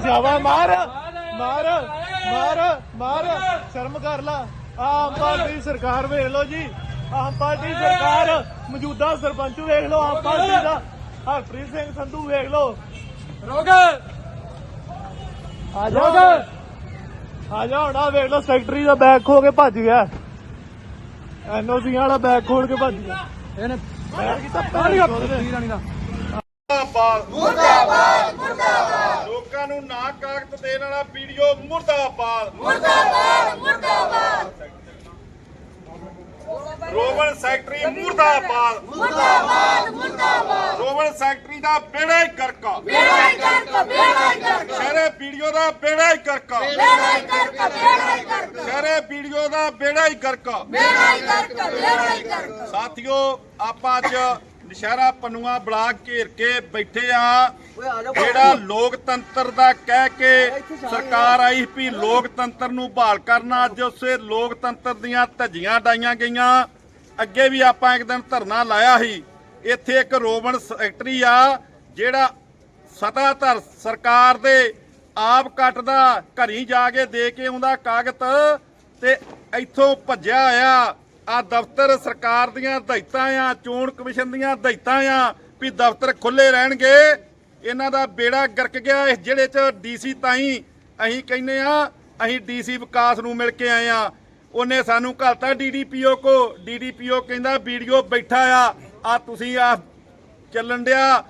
ਸ਼ਾਵਾ ਮਾਰ। ਮਾਰ ਮਾਰ ਮਾਰ। ਸ਼ਰਮ ਕਰ ਲਾ। ਆਮ ਪਾਰਟੀ ਸਰਕਾਰ ਵੇਖ ਲਓ ਜੀ। ਆਮ ਪਾਰਟੀ ਸਰਕਾਰ ਮੌਜੂਦਾ ਸਰਪੰਚ ਵੇਖ ਲਓ ਆਮ ਪਾਰਟੀ ਦਾ। ਹਰਪ੍ਰੀਤ ਸਿੰਘ ਸੰਧੂ ਵੇਖ ਲਓ। ਰੋਕ ਆ ਜਾ। ਆ ਜਾ ਹੁਣ ਆਹ ਵੇਖ ਲਓ ਸੈਕਟਰੀ ਦਾ ਬੈਗ ਖੋ ਕੇ ਭੱਜ ਗਿਆ। ਐਨਓਸੀ ਵਾਲਾ ਬੈਗ ਖੋਲ ਕੇ ਭੱਜ ਗਿਆ। ਇਹਨੇ ਬੈਗ ਕੀਤਾ ਪਾਣੀ ਦਾ ਪੈਰ ਪੀਰ ਰਾਣੀ ਦਾ। ਮੁਰਦਾਬਾਦ। ਨੂੰ ਨਾ ਕਾਗਜ਼ ਦੇਣ ਵਾਲਾ ਵੀਡੀਓ ਮੁਰਦਾਬਾਦ। ਮੁਰਦਾਬਾਦ ਮੁਰਦਾਬਾਦ। ਰੋਵਨ ਸੈਕਟਰੀ ਮੁਰਦਾਬਾਦ। ਮੁਰਦਾਬਾਦ ਮੁਰਦਾਬਾਦ। ਰੋਵਨ ਸੈਕਟਰੀ ਦਾ ਬੇੜਾ ਹੀ ਕਰਕਾ। ਬੇੜਾ ਹੀ ਕਰਕ ਬੇੜਾ ਹੀ ਕਰਕ। ਸ਼ਹਿਰੇ ਵੀਡੀਓ ਦਾ ਬੇੜਾ ਹੀ ਕਰਕਾ। ਬੇੜਾ ਹੀ ਕਰਕ ਬੇੜਾ ਹੀ ਕਰਕ। ਸ਼ਹਿਰੇ ਵੀਡੀਓ ਦਾ ਬੇੜਾ ਹੀ ਕਰਕਾ। ਬੇੜਾ ਹੀ ਕਰਕ ਬੇੜਾ ਹੀ ਕਰਕ। ਸਾਥੀਓ ਆਪਾਂ ਅੱਜ ਨਸ਼ਹਿਰਾ ਪੰਨੂਆ ਬਲਾਕ ਘੇਰ ਕੇ ਬੈਠੇ ਆ। ਜਿਹੜਾ ਲੋਕਤੰਤਰ ਦਾ ਕਹਿ ਕੇ ਸਰਕਾਰ ਆਈ ਵੀ ਲੋਕਤੰਤਰ ਨੂੰ ਬਹਾਲ ਕਰਨਾ ਅੱਜ ਉਸੇ ਲੋਕਤੰਤਰ ਦੀਆਂ ਧੱਜੀਆਂ ਡਾਈਆਂ ਗਈਆਂ। ਅੱਗੇ ਵੀ ਆਪਾਂ ਇੱਕ ਦਿਨ ਧਰਨਾ ਲਾਇਆ ਸੀ। ਇੱਥੇ ਇੱਕ ਰੋਬਨ ਸੈਕਟਰੀ ਆ ਜਿਹੜਾ ਸਤਾਧਰ ਸਰਕਾਰ ਦੇ ਆਪ ਕੱਟਦਾ ਘਰੀ ਜਾ ਕੇ ਦੇ ਕੇ ਆਉਂਦਾ ਕਾਗਜ਼ ਤੇ ਇੱਥੋਂ ਭੱਜਿਆ ਹੋਇਆ ਆ ਦਫ਼ਤਰ ਸਰਕਾਰ ਦੀਆਂ ਹਦਾਇਤਾਂ ਆ, ਚੋਣ ਕਮਿਸ਼ਨ ਦੀਆਂ ਹਦਾਇਤਾਂ ਆ ਵੀ ਦਫ਼ਤਰ ਖੁੱਲੇ ਰਹਿਣਗੇ। ਇਹਨਾਂ ਦਾ ਬੇੜਾ ਗਰਕ ਗਿਆ ਇਸ ਜਿਹੜੇ ਚ। ਡੀਸੀ ਤਾਈ ਅਸੀਂ ਕਹਿੰਨੇ ਆ, ਅਸੀਂ ਡੀਸੀ ਵਿਕਾਸ ਨੂੰ ਮਿਲ ਕੇ ਆਏ ਆ। ਉਹਨੇ ਸਾਨੂੰ ਘਲਤਾ ਡੀਡੀਪੀਓ ਕੋ। ਡੀਡੀਪੀਓ ਕਹਿੰਦਾ, ਵੀਡੀਓ ਬੈਠਾ ਆ। ਆ ਤੁਸੀਂ ਆ ਚੱਲਣ ਡਿਆ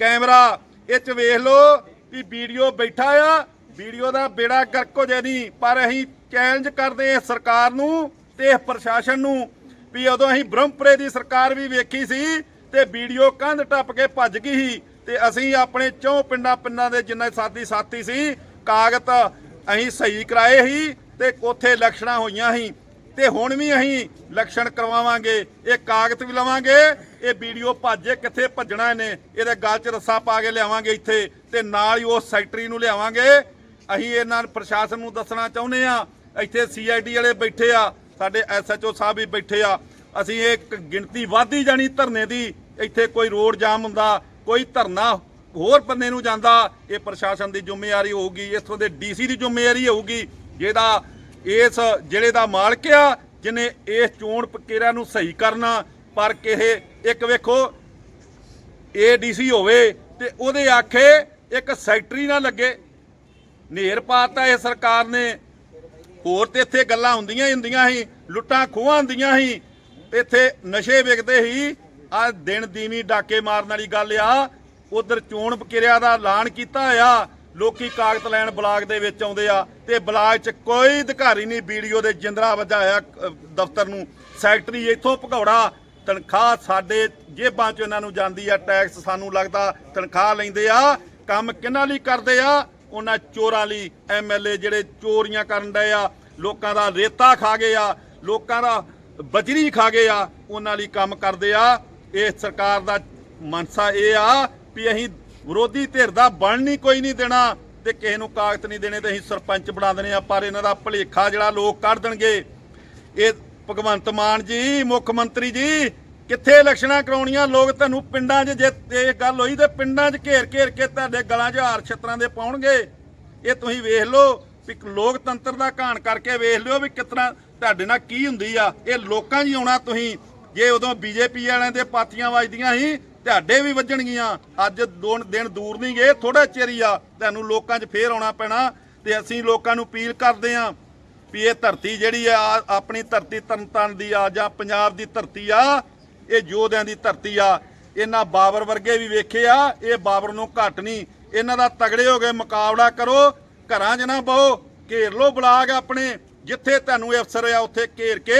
ਕੈਮਰਾ। ਇਹ ਚ ਵੇਖ ਲਓ ਵੀ ਵੀਡੀਓ ਬੈਠਾ ਆ। ਵੀਡੀਓ ਦਾ ਬੇੜਾ ਗਰਕ ਹੋ ਜੇ ਨਹੀਂ ਪਰ ਅਸੀਂ ਚੈਲੰਜ ਕਰਦੇ ਹਾਂ ਸਰਕਾਰ ਨੂੰ ਤੇ ਇਸ ਪ੍ਰਸ਼ਾਸਨ ਨੂੰ ਵੀ ਉਦੋਂ ਅਸੀਂ ਬ੍ਰਹਮਪੁਰੇ ਦੀ ਸਰਕਾਰ ਵੀ ਵੇਖੀ ਸੀ ਤੇ ਵੀਡੀਓ ਕੰਧ ਟੱਪ ਕੇ ਭੱਜ ਗਈ ਸੀ ਤੇ ਅਸੀਂ ਆਪਣੇ ਚੌ ਪਿੰਡਾਂ ਪਿੰਡਾਂ ਦੇ ਜਿੰਨੇ ਸਾਥੀ ਸਾਥੀ ਸੀ, ਕਾਗਤ ਅਸੀਂ ਸਹੀ ਕਰਾਏ ਸੀ ਤੇ ਉੱਥੇ ਇਲੈਕਸ਼ਨਾਂ ਹੋਈਆਂ ਸੀ। ਤੇ ਹੁਣ ਵੀ ਅਸੀਂ ਇਲੈਕਸ਼ਨ ਕਰਵਾਵਾਂਗੇ, ਇਹ ਕਾਗਤ ਵੀ ਲਵਾਂਗੇ, ਇਹ ਵੀਡੀਓ ਭੱਜੇ ਕਿੱਥੇ ਭੱਜਣਾ ਇਹਨੇ, ਇਹਦੇ ਗਲ 'ਚ ਰੱਸਾ ਪਾ ਕੇ ਲਿਆਵਾਂਗੇ ਇੱਥੇ ਤੇ ਨਾਲ ਹੀ ਉਸ ਸੈਕਟਰੀ ਨੂੰ ਲਿਆਵਾਂਗੇ। ਅਸੀਂ ਇਹਨਾਂ ਨੂੰ ਪ੍ਰਸ਼ਾਸਨ ਨੂੰ ਦੱਸਣਾ ਚਾਹੁੰਦੇ ਆ ਇੱਥੇ ਸੀਆਈਡੀ ਵਾਲੇ ਬੈਠੇ ਆ ਸਾਡੇ ਐਸਐਚਓ ਸਾਹਿਬ ਵੀ ਬੈਠੇ ਆ। ਅਸੀਂ ਇੱਕ ਗਿਣਤੀ ਵਾਧੀ ਜਾਣੀ ਧਰਨੇ ਦੀ। ਇੱਥੇ ਕੋਈ ਰੋਡ ਜਾਮ ਹੁੰਦਾ, ਕੋਈ ਧਰਨਾ ਹੋਰ ਬੰਦੇ ਨੂੰ ਜਾਂਦਾ, ਇਹ ਪ੍ਰਸ਼ਾਸਨ ਦੀ ਜ਼ਿੰਮੇਵਾਰੀ ਹੋਊਗੀ, ਇੱਥੋਂ ਦੇ ਡੀਸੀ ਦੀ ਜ਼ਿੰਮੇਵਾਰੀ ਹੋਊਗੀ, ਜਿਹਦਾ ਇਸ ਜਿਹੜੇ ਦਾ ਮਾਲਕ ਆ, ਜਿਹਨੇ ਇਸ ਚੋਣ ਪ੍ਰਕਿਰਿਆ ਨੂੰ ਸਹੀ ਕਰਨਾ। ਪਰ ਕਿਹੇ ਇੱਕ ਵੇਖੋ ਏਡੀਸੀ ਹੋਵੇ ਤੇ ਉਹਦੇ ਆਖੇ ਇੱਕ ਸੈਕਟਰੀ ਨਾ ਲੱਗੇ। ਨੇਰ ਪਾਤਾ ਇਹ ਸਰਕਾਰ ਨੇ। ਹੋਰ ਤੇ ਇੱਥੇ ਗੱਲਾਂ ਹੁੰਦੀਆਂ ਹੀ ਹੁੰਦੀਆਂ ਸੀ, ਲੁੱਟਾਂ ਖੋਹਾਂ ਹੁੰਦੀਆਂ ਸੀ ਇੱਥੇ ਨਸ਼ੇ ਵਿਕਦੇ ਸੀ, ਆ ਦਿਨ ਦੀਵੀਂ ਡਾਕੇ ਮਾਰਨ ਵਾਲੀ ਗੱਲ ਆ, ਉਧਰ ਚੋਣ ਪ੍ਰਕਿਰਿਆ ਦਾ ਐਲਾਨ ਕੀਤਾ ਆ, ਲੋਕੀ ਕਾਗਜ਼ ਲੈਣ ਬਲਾਕ ਦੇ ਵਿੱਚ ਆਉਂਦੇ ਆ, ਤੇ ਬਲਾਕ 'ਚ ਕੋਈ ਅਧਿਕਾਰੀ ਨਹੀਂ ਵੀਡੀਓ ਦੇ ਜਿੰਦਰਾ ਵਜਾਇਆ ਦਫ਼ਤਰ ਨੂੰ, ਸੈਕਟਰੀ ਇੱਥੋਂ ਭਗੌੜਾ, ਤਨਖਾਹ ਸਾਡੇ ਜੇਬਾਂ 'ਚ ਇਹਨਾਂ ਨੂੰ ਜਾਂਦੀ ਆ, ਟੈਕਸ ਸਾਨੂੰ ਲੱਗਦਾ ਤਨਖਾਹ ਲੈਂਦੇ ਆ, ਕੰਮ ਕਿਹਨਾਂ ਲਈ ਕਰਦੇ ਆ ਉਹਨਾਂ ਚੋਰਾਂ ਲਈ ਐਮਐਲਏ ਜਿਹੜੇ ਚੋਰੀਆਂ ਕਰਨ ਡਏ ਆ, ਲੋਕਾਂ ਦਾ ਰੇਤਾ ਖਾ ਗਏ ਆ, ਲੋਕਾਂ ਦਾ ਬਜਰੀ ਖਾ ਗਏ ਆ, ਉਹਨਾਂ ਲਈ ਕੰਮ ਕਰਦੇ ਆ। ਇਹ ਸਰਕਾਰ ਦਾ ਮਨਸਾ ਇਹ ਆ ਵੀ ਅਸੀਂ ਵਿਰੋਧੀ ਧਿਰ ਦਾ ਬਣ ਨਹੀਂ, ਕੋਈ ਨਹੀਂ ਦੇਣਾ ਤੇ ਕਿਸੇ ਨੂੰ ਕਾਗਜ਼ ਨਹੀਂ ਦੇਣੇ ਤੇ ਅਸੀਂ ਸਰਪੰਚ ਬਣਾ ਦੇਣੇ ਆ, ਪਰ ਇਹਨਾਂ ਦਾ ਭਲੇਖਾ ਜਿਹੜਾ ਲੋਕ ਕੱਢ ਦੇਣਗੇ। ਇਹ ਭਗਵੰਤ ਮਾਨ ਜੀ, ਮੁੱਖ ਮੰਤਰੀ ਜੀ ਕਿੱਥੇ ਇਲੈਕਸ਼ਨਾਂ ਕਰਾਉਣੀਆਂ, ਲੋਕ ਤੁਹਾਨੂੰ ਪਿੰਡਾਂ 'ਚ ਜੇ ਇਹ ਗੱਲ ਹੋਈ ਤੇ ਪਿੰਡਾਂ 'ਚ ਘੇਰ ਘੇਰ ਕੇ ਤੁਹਾਡੇ ਗਲਾਂ 'ਚ ਹਾਰ ਛਤਰਾਂ ਦੇ ਪਾਉਣਗੇ। ਇਹ ਤੁਸੀਂ ਵੇਖ ਲਓ ਵੀ ਲੋਕਤੰਤਰ ਦਾ ਘਾਣ ਕਰਕੇ ਵੇਖ ਲਿਓ ਵੀ ਕਿਤਨਾ ਤੁਹਾਡੇ ਨਾਲ ਕੀ ਹੁੰਦੀ ਆ। ਇਹ ਲੋਕਾਂ 'ਚ ਹੀ ਆਉਣਾ ਤੁਸੀਂ। ਜੇ ਉਦੋਂ ਬੀਜੇਪੀ ਵਾਲਿਆਂ ਦੇ ਪਾਤੀਆਂ ਵੱਜਦੀਆਂ ਸੀ, ਤੁਹਾਡੇ ਵੀ ਵੱਜਣਗੀਆਂ। ਅੱਜ ਦੋ ਦਿਨ ਦੂਰ ਨਹੀਂ ਗਏ ਥੋੜਾ ਚਿਰ ਹੀ ਆ। ਤੁਹਾਨੂੰ ਲੋਕਾਂ 'ਚ ਫੇਰ ਆਉਣਾ ਪੈਣਾ ਤੇ ਅਸੀਂ ਲੋਕਾਂ ਨੂੰ ਅਪੀਲ ਕਰਦੇ ਆਂ ਵੀ ਇਹ ਧਰਤੀ ਜਿਹੜੀ ਆ, ਆਪਣੀ ਧਰਤੀ ਤਰਨਤਾਰਨ ਦੀ ਆ ਜਾਂ ਪੰਜਾਬ ਦੀ ਧਰਤੀ ਆ ਇਹ ਯੋਧਿਆਂ ਦੀ ਧਰਤੀ ਆ। ਇਹਨਾਂ ਬਾਬਰ ਵਰਗੇ ਵੀ ਵੇਖੇ ਆ। ਇਹ ਬਾਬਰ ਨੂੰ ਘੱਟ ਨਹੀਂ। ਇਹਨਾਂ ਦਾ ਤਗੜੇ ਹੋ ਕੇ ਮੁਕਾਬਲਾ ਕਰੋ। ਘਰਾਂ 'ਚ ਨਾ ਬਹੁ। ਘੇਰ ਲੋ ਬਲਾਗ ਆਪਣੇ। ਜਿੱਥੇ ਤੁਹਾਨੂੰ ਅਫਸਰ ਆ, ਉੱਥੇ ਘੇਰ ਕੇ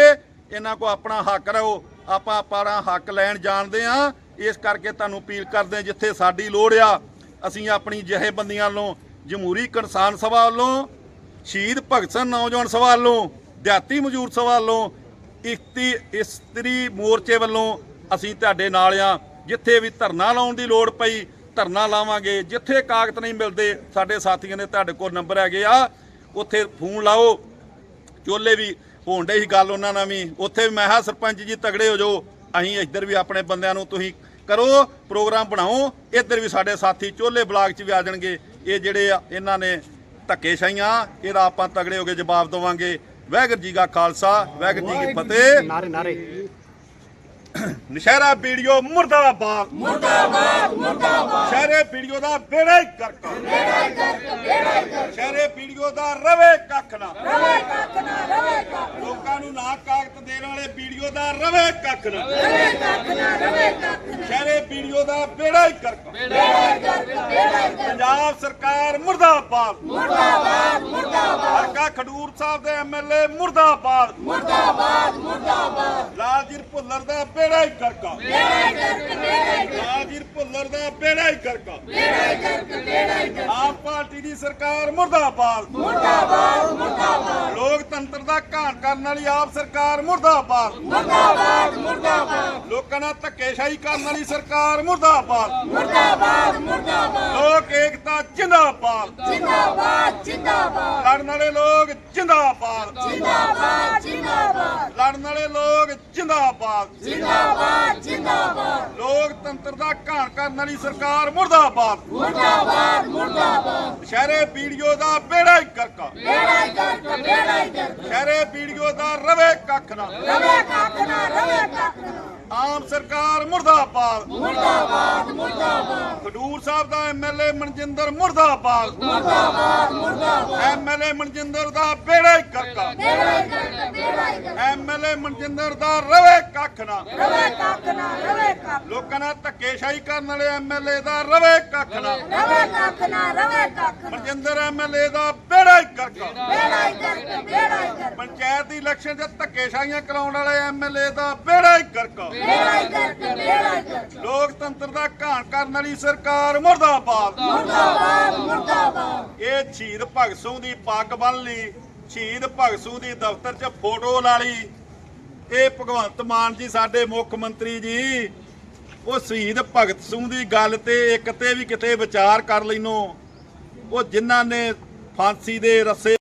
ਇਹਨਾਂ ਕੋ ਆਪਣਾ ਹੱਕ ਰਹੋ। ਆਪਾਂ ਆਪਣਾ ਹੱਕ ਲੈਣ ਜਾਣਦੇ ਆ। ਇਸ ਕਰਕੇ ਤੁਹਾਨੂੰ ਅਪੀਲ ਕਰਦੇ ਜਿੱਥੇ ਸਾਡੀ ਲੋੜ ਆ, ਅਸੀਂ ਆਪਣੀ ਜਥੇਬੰਦੀਆਂ ਵੱਲੋਂ, ਜਮਹੂਰੀ ਕਿਸਾਨ ਸਭਾ ਵੱਲੋਂ, ਸ਼ਹੀਦ ਭਗਤ ਸਿੰਘ ਨੌਜਵਾਨ ਸਭਾ ਵੱਲੋਂ, ਦਿਹਾਤੀ ਮਜ਼ਦੂਰ ਸਭਾ ਵੱਲੋਂ ਇਸਤੀ ਇਸਤਰੀ ਮੋਰਚੇ ਵੱਲੋਂ ਅਸੀਂ ਤੁਹਾਡੇ ਨਾਲ ਆ। ਜਿੱਥੇ ਵੀ ਧਰਨਾ ਲਾਉਣ ਦੀ ਲੋੜ ਪਈ, ਧਰਨਾ ਲਾਵਾਂਗੇ। ਜਿੱਥੇ ਕਾਗਜ਼ ਨਹੀਂ ਮਿਲਦੇ, ਸਾਡੇ ਸਾਥੀਆਂ ਦੇ ਤੁਹਾਡੇ ਕੋਲ ਨੰਬਰ ਹੈਗੇ ਆ। ਉੱਥੇ ਫੋਨ ਲਾਓ। ਚੋਲੇ ਵੀ ਹੋਣ ਡਈ ਸੀ ਗੱਲ ਉਹਨਾਂ ਨਾਲ ਵੀ। ਉੱਥੇ ਵੀ ਮੈਂ ਕਿਹਾ, ਸਰਪੰਚ ਜੀ, ਤਗੜੇ ਹੋ ਜਾਓ। ਅਸੀਂ ਇੱਧਰ ਵੀ ਆਪਣੇ ਬੰਦਿਆਂ ਨੂੰ ਤੁਸੀਂ ਕਰੋ, ਪ੍ਰੋਗਰਾਮ ਬਣਾਓ। ਇੱਧਰ ਵੀ ਸਾਡੇ ਸਾਥੀ ਚੋਲੇ ਬਲਾਕ 'ਚ ਵੀ ਆ ਜਾਣਗੇ। ਇਹ ਜਿਹੜੇ ਆ, ਇਹਨਾਂ ਨੇ ਧੱਕੇਸ਼ਾਹੀਆਂ, ਇਹਦਾ ਆਪਾਂ ਤਗੜੇ ਹੋ ਕੇ ਜਵਾਬ ਦੇਵਾਂਗੇ। ਵਾਹਿਗੁਰੂ ਜੀ ਕਾ ਖਾਲਸਾ ਵਾਹਿਗੁਰੂ ਜੀ ਕੀ ਫਤਿਹ। ਨਾਰੇ ਨਾਰੇ। ਨਸ਼ਹਿਰਾ ਵੀਡੀਓ ਮੁਰਦਾਬਾਦ। ਮੁਰਦਾਬਾਦ ਮੁਰਦਾਬਾਦ। ਸ਼ਹਿਰੇ ਵੀਡੀਓ ਦਾ ਬੇੜਾ ਹੀ ਕਰਕਾ। ਬੇੜਾ ਹੀ ਗਰਕ ਬੇੜਾ ਹੀ ਗਰਕ ਸ਼ਹਿਰੇ ਵੀਡੀਓ ਦਾ ਰਵੇ ਕੱਖ ਨਾ। ਰਵੇ ਕੱਖ ਨਾ ਰਵੇ ਕੱਖ ਲੋਕਾਂ ਨੂੰ ਨਾ ਕਾਗਜ਼ ਦੇਣ ਵਾਲੇ ਵੀਡੀਓ ਦਾ ਰਵੇ ਕੱਖ ਨਾ। ਰਵੇ ਕੱਖ ਨਾ ਰਵੇ ਕੱਖ ਸ਼ਹਿਰੇ ਵੀਡੀਓ ਦਾ ਬੇੜਾ ਹੀ ਕਰਕਾ। ਬੇੜਾ ਪੰਜਾਬ ਸਰਕਾਰ ਮੁਰਦਾਬਾਦ। ਮੁਰਦਾਬਾਦ ਮੁਰਦਾਬਾਦ। ਹਲਕਾ ਖਡੂਰ ਸਾਹਿਬ ਦੇ ਐਮਐਲਏ ਮੁਰਦਾਬਾਦ। ਮੁਰਦਾਬਾਦ ਮੁਰਦਾਬਾਦ। ਲਾਲਜੀਤ ਭੁੱਲਰ ਦਾ ਬੇੜਾ ਹੀ ਕਰਕਾ ਬੇੜਾ ਹੀ ਗਰਕ ਬੇੜਾ ਹੀ ਗਰਕ। ਲਾਲਜੀਤ ਭੁੱਲਰ ਦਾ ਬੇੜਾ ਹੀ ਕਰਕਾ ਬੇੜਾ ਹੀ ਗਰਕ ਬੇੜਾ ਹੀ ਗਰਕ। ਆਮ ਪਾਰਟੀ ਦੀ ਸਰਕਾਰ ਮੁਰਦਾਬਾਦ। ਮੁਰਦਾਬਾਦ ਮੁਰਦਾਬਾਦ। ਲੋਕਤੰਤਰ ਦਾ ਘਾਣ ਕਰਨ ਵਾਲੀ ਆਪ ਸਰਕਾਰ ਮੁਰਦਾਬਾਦ। ਮੁਰਦਾਬਾਦ ਮੁਰਦਾਬਾਦ। ਲੋਕਾਂ ਨਾਲ ਧੱਕੇਸ਼ਾਹੀ ਕਰਨ ਵਾਲੀ ਸਰਕਾਰ ਮੁਰਦਾਬਾਦ। ਮੁਰਦਾਬਾਦ ਮੁਰਦਾਬਾਦ। ਲੋਕ ਏਕਤਾ ਜਿੰਦਾਬਾਦ। ਜਿੰਦਾਬਾਦ ਜਿੰਦਾਬਾਦ। ਲੜਨ ਵਾਲੇ ਲੋਕ ਜਿੰਦਾਬਾਦ। ਜਿੰਦਾਬਾਦ ਜਿੰਦਾਬਾਦ। ਲੜਨ ਵਾਲੇ ਲੋਕ ਜਿੰਦਾਬਾਦ। ਜਿੰਦਾਬਾਦ ਜਿੰਦਾਬਾਦ। ਲੋਕਤੰਤਰ ਦਾ ਘਾਣ ਕਰਨ ਵਾਲੀ ਸਰਕਾਰ ਮੁਰਦਾਬਾਦ। ਮੁਰਦਾਬਾਦ ਮੁਰਦਾਬਾਦ। ਸ਼ਹਿਰੇ ਵੀਡੀਓ ਦਾ ਬੇੜਾ ਹੀ ਕਰਕਾ ਬੇੜਾ ਹੀ ਗਰਕ ਬੇੜਾ ਹੀ ਗਰਕ ਸ਼ਹਿਰੇ ਵੀਡੀਓ ਦਾ ਰਵੇ ਕੱਖ ਨਾ। ਰਵੇ ਕੱਖ ਨਾ ਰਵੇ ਕੱਖ ਨਾ। ਆਮ ਸਰਕਾਰ ਮੁਰਦਾਬਾਦ। ਮੁਰਦਾਬਾਦ ਮੁਰਦਾਬਾਦ। ਖਡੂਰ ਸਾਹਿਬ ਦਾ ਐਮਐਲਏ ਮਨਜਿੰਦਰ ਮੁਰਦਾਬਾਦ। ਮੁਰਦਾਬਾਦ ਮੁਰਦਾਬਾਦ। ਐਮਐਲਏ ਮਨਜਿੰਦਰ ਦਾ ਬੇੜਾ ਹੀ ਕਰਕਾ। ਬੇੜਾ ਹੀ ਗਰਕ ਬੇੜਾ ਹੀ ਗਰਕ ਐਮਐਲਏ ਮਨਜਿੰਦਰ ਦਾ ਰਵੇ ਕੱਖ ਨਾ। ਰਵੇ ਕੱਖ ਨਾ ਰਵੇ ਕੱਖ ਲੋਕਾਂ ਨਾਲ ਧੱਕੇਸ਼ਾਹੀ ਕਰਨ ਵਾਲੇ ਐਮਐਲਏ ਦਾ ਰਵੇ ਕੱਖ ਨਾ। ਰਵੇ ਕੱਖ ਨਾ ਰਵੇ ਕੱਖ ਮਨਜਿੰਦਰ ਐਮਐਲਏ ਦਾ ਬੇੜਾ ਹੀ ਕਰਕਾ ਬੇੜਾ ਹੀ ਗਰਕ ਬੇੜਾ ਹੀ ਗਰਕ ਪੰਚਾਇਤ ਦੀ ਇਲੈਕਸ਼ਨ 'ਚ ਧੱਕੇਸ਼ਾਹੀਆਂ ਕਰਾਉਣ ਵਾਲੇ ਐਮਐਲਏ ਦਾ ਬੇੜਾ ਹੀ ਕਰਕਾ ਬੇੜਾ ਹੀ ਗਰਕ ਬੇੜਾ ਹੀ ਗਰਕ ਲੋਕਤੰਤਰ ਦਾ ਘਾਣ ਕਰਨ ਵਾਲੀ ਸਰਕਾਰ ਮੁਰਦਾਬਾਦ। ਮੁਰਦਾਬਾਦ ਮੁਰਦਾਬਾਦ। ਇਹ ਸ਼ਹੀਦ ਭਗਤ ਸਿੰਘ ਦੀ ਪੱਗ ਬੰਨ ਲਈ ਸ਼ਹੀਦ ਭਗਤ ਸਿੰਘ ਦੀ ਦਫ਼ਤਰ 'ਚ ਫੋਟੋ ਲਾ ਲਈ। ਇਹ ਭਗਵੰਤ ਮਾਨ ਜੀ ਸਾਡੇ ਮੁੱਖ ਮੰਤਰੀ ਜੀ ਉਹ ਸ਼ਹੀਦ ਭਗਤ ਸਿੰਘ ਦੀ ਗੱਲ ਤੇ ਇੱਕ ਤੇ ਵੀ ਕਿਤੇ ਵਿਚਾਰ ਕਰ ਲੈਨੋ ਉਹ ਜਿਨ੍ਹਾਂ ਨੇ ਫਾਂਸੀ ਦੇ ਰੱਸੇ